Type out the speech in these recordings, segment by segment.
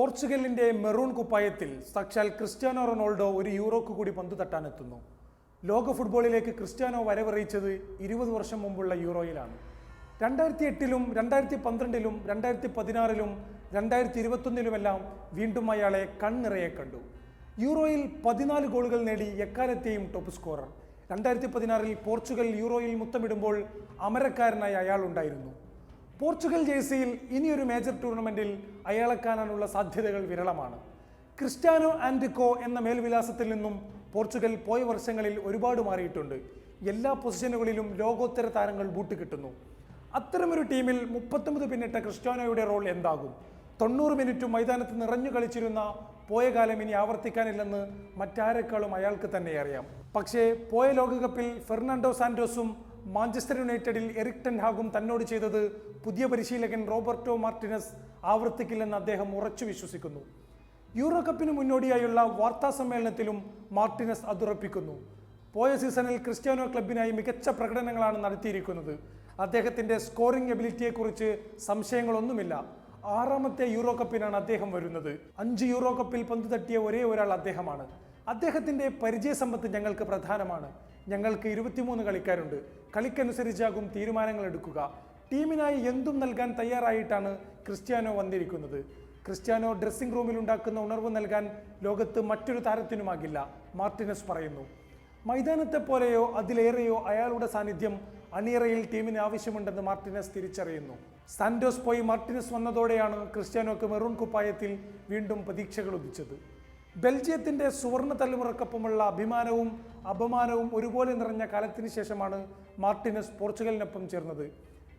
പോർച്ചുഗലിന്റെ മെറൂൺ കുപ്പായത്തിൽ സാക്ഷാൽ Cristiano Ronaldo ഒരു യൂറോക്ക് കൂടി പന്ത് തട്ടാനെത്തുന്നു. ലോക ഫുട്ബോളിലേക്ക് ക്രിസ്ത്യാനോ വരവറിയിച്ചത് ഇരുപത് വർഷം മുമ്പുള്ള യൂറോയിലാണ്. രണ്ടായിരത്തി എട്ടിലും രണ്ടായിരത്തി പന്ത്രണ്ടിലും രണ്ടായിരത്തി പതിനാറിലും രണ്ടായിരത്തി ഇരുപത്തൊന്നിലുമെല്ലാം വീണ്ടും അയാളെ കണ്ണിറയെ കണ്ടു. യൂറോയിൽ പതിനാല് ഗോളുകൾ നേടി എക്കാലത്തെയും ടോപ്പ് സ്കോറർ. രണ്ടായിരത്തി പതിനാറിൽ പോർച്ചുഗൽ യൂറോയിൽ മുത്തമിടുമ്പോൾ അമരക്കാരനായ അയാളുണ്ടായിരുന്നു പോർച്ചുഗൽ ജേഴ്സിയിൽ ഇനിയൊരു മേജർ ടൂർണമെന്റിൽ അയാളെ കാണാനുള്ള സാധ്യതകൾ വിരളമാണ്. ക്രിസ്റ്റ്യാനോ ആൻഡിക്കോ എന്ന മേൽവിലാസത്തിൽ നിന്നും പോർച്ചുഗൽ പോയ വർഷങ്ങളിൽ ഒരുപാട് മാറിയിട്ടുണ്ട്. എല്ലാ പൊസിഷനുകളിലും ലോകോത്തര താരങ്ങൾ ബൂട്ട് കിട്ടുന്നു. അത്തരമൊരു ടീമിൽ മുപ്പത്തൊമ്പത് പിന്നിട്ട ക്രിസ്റ്റ്യാനോയുടെ റോൾ എന്താകും? തൊണ്ണൂറ് മിനിറ്റ് മൈതാനത്ത് നിറഞ്ഞു കളിച്ചിരുന്ന പോയ കാലം ഇനി ആവർത്തിക്കാനില്ലെന്ന് മറ്റാരെക്കാളും അയാൾക്ക് തന്നെ അറിയാം. പക്ഷേ പോയ ലോകകപ്പിൽ ഫെർണാണ്ടോ സാന്റോസും മാഞ്ചസ്റ്റർ യുണൈറ്റഡിൽ എറിക് ടെൻ ഹാഗും തന്നോട് ചെയ്തത് പുതിയ പരിശീലകൻ റോബർട്ടോ മാർട്ടിനസ് ആവർത്തിക്കില്ലെന്ന് അദ്ദേഹം ഉറച്ചു വിശ്വസിക്കുന്നു. യൂറോ കപ്പിന് മുന്നോടിയായുള്ള വാർത്താ സമ്മേളനത്തിലും മാർട്ടിനസ് അതുറപ്പിക്കുന്നു. പോയ സീസണിൽ ക്രിസ്ത്യാനോ ക്ലബിനായി മികച്ച പ്രകടനങ്ങളാണ് നടത്തിയിരിക്കുന്നത്. അദ്ദേഹത്തിന്റെ സ്കോറിംഗ് എബിലിറ്റിയെക്കുറിച്ച് സംശയങ്ങളൊന്നുമില്ല. ആറാമത്തെ യൂറോ കപ്പിനാണ് അദ്ദേഹം വരുന്നത്. അഞ്ച് യൂറോ കപ്പിൽ പന്ത് തട്ടിയ ഒരേ ഒരാൾ അദ്ദേഹമാണ്. അദ്ദേഹത്തിന്റെ പരിചയസമ്പത്ത് ഞങ്ങൾക്ക് പ്രധാനമാണ്. ഞങ്ങൾക്ക് ഇരുപത്തിമൂന്ന് കളിക്കാരുണ്ട്. കളിക്കനുസരിച്ചാകും തീരുമാനങ്ങൾ എടുക്കുക ടീമിനായി എന്തും നൽകാൻ തയ്യാറായിട്ടാണ് ക്രിസ്ത്യാനോ വന്നിരിക്കുന്നത്. ക്രിസ്ത്യാനോ ഡ്രസ്സിംഗ് റൂമിൽ ഉണ്ടാക്കുന്ന ഉണർവ് നൽകാൻ ലോകത്ത് മറ്റൊരു താരത്തിനുമാകില്ല മാർട്ടിനസ് പറയുന്നു. മൈതാനത്തെ പോലെയോ അതിലേറെയോ അയാളുടെ സാന്നിധ്യം അണിയറയിൽ ടീമിന് ആവശ്യമുണ്ടെന്ന് മാർട്ടിനസ് തിരിച്ചറിയുന്നു. സാന്റോസ് പോയി മാർട്ടിനസ് വന്നതോടെയാണ് ക്രിസ്ത്യാനോക്ക് മെറൂൺ കുപ്പായത്തിൽ വീണ്ടും പ്രതീക്ഷകൾ ഉദിച്ചത്. ബെൽജിയത്തിന്റെ സുവർണ തലമുറക്കൊപ്പമുള്ള അഭിമാനവും അപമാനവും ഒരുപോലെ നിറഞ്ഞ കാലത്തിന് ശേഷമാണ് മാർട്ടിനസ് പോർച്ചുഗലിനൊപ്പം ചേർന്നത്.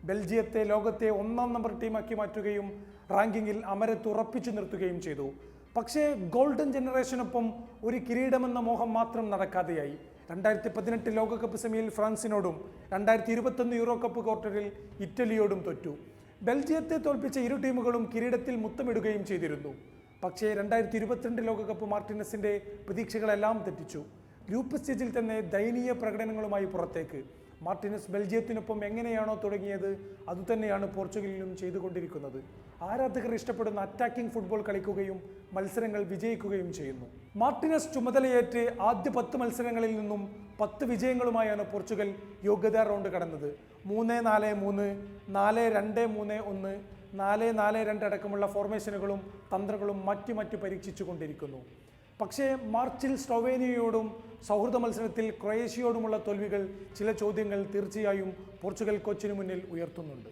ബെൽജിയത്തെ ലോകത്തെ ഒന്നാം നമ്പർ ടീമാക്കി മാറ്റുകയും റാങ്കിങ്ങിൽ അമരത്ത് ഉറപ്പിച്ചു നിർത്തുകയും ചെയ്തു. പക്ഷേ ഗോൾഡൻ ജനറേഷനൊപ്പം ഒരു കിരീടമെന്ന മോഹം മാത്രം നടക്കാതെയായി. രണ്ടായിരത്തി പതിനെട്ട് ലോകകപ്പ് സെമിയിൽ ഫ്രാൻസിനോടും രണ്ടായിരത്തി ഇരുപത്തൊന്ന് യൂറോ കപ്പ് ക്വാർട്ടറിൽ ഇറ്റലിയോടും തോറ്റു. ബെൽജിയത്തെ തോൽപ്പിച്ച ഇരു ടീമുകളും കിരീടത്തിൽ മുത്തമിടുകയും ചെയ്തിരുന്നു. പക്ഷേ രണ്ടായിരത്തി ഇരുപത്തിരണ്ട് ലോകകപ്പ് മാർട്ടിനസിന്റെ പ്രതീക്ഷകളെല്ലാം തെറ്റിച്ചു. ഗ്രൂപ്പ് സ്റ്റേജിൽ തന്നെ ദയനീയ പ്രകടനങ്ങളുമായി പുറത്തേക്ക്. മാർട്ടിനസ് ബെൽജിയത്തിനൊപ്പം എങ്ങനെയാണോ തുടങ്ങിയത് അതുതന്നെയാണ് പോർച്ചുഗലിലും ചെയ്തുകൊണ്ടിരിക്കുന്നത്. ആരാധകർ ഇഷ്ടപ്പെടുന്ന അറ്റാക്കിംഗ് ഫുട്ബോൾ കളിക്കുകയും മത്സരങ്ങൾ വിജയിക്കുകയും ചെയ്യുന്നു. മാർട്ടിനസ് ചുമതലയേറ്റ് ആദ്യ പത്ത് മത്സരങ്ങളിൽ നിന്നും പത്ത് വിജയങ്ങളുമായാണ് പോർച്ചുഗൽ യോഗ്യതാ റൗണ്ട് കടന്നത്. മൂന്ന് നാല് മൂന്ന് നാല് രണ്ട് മൂന്ന് ഒന്ന് നാല് നാല് രണ്ട് അടക്കമുള്ള ഫോർമേഷനുകളും തന്ത്രങ്ങളും മറ്റു മറ്റു പരീക്ഷിച്ചു കൊണ്ടിരിക്കുന്നു പക്ഷേ മാർച്ചിൽ സ്ലൊവേനിയയോടും സൗഹൃദ മത്സരത്തിൽ ക്രൊയേഷ്യയോടുമുള്ള തോൽവികൾ ചില ചോദ്യങ്ങൾ തീർച്ചയായും പോർച്ചുഗൽ കോച്ചിനു മുന്നിൽ ഉയർത്തുന്നുണ്ട്.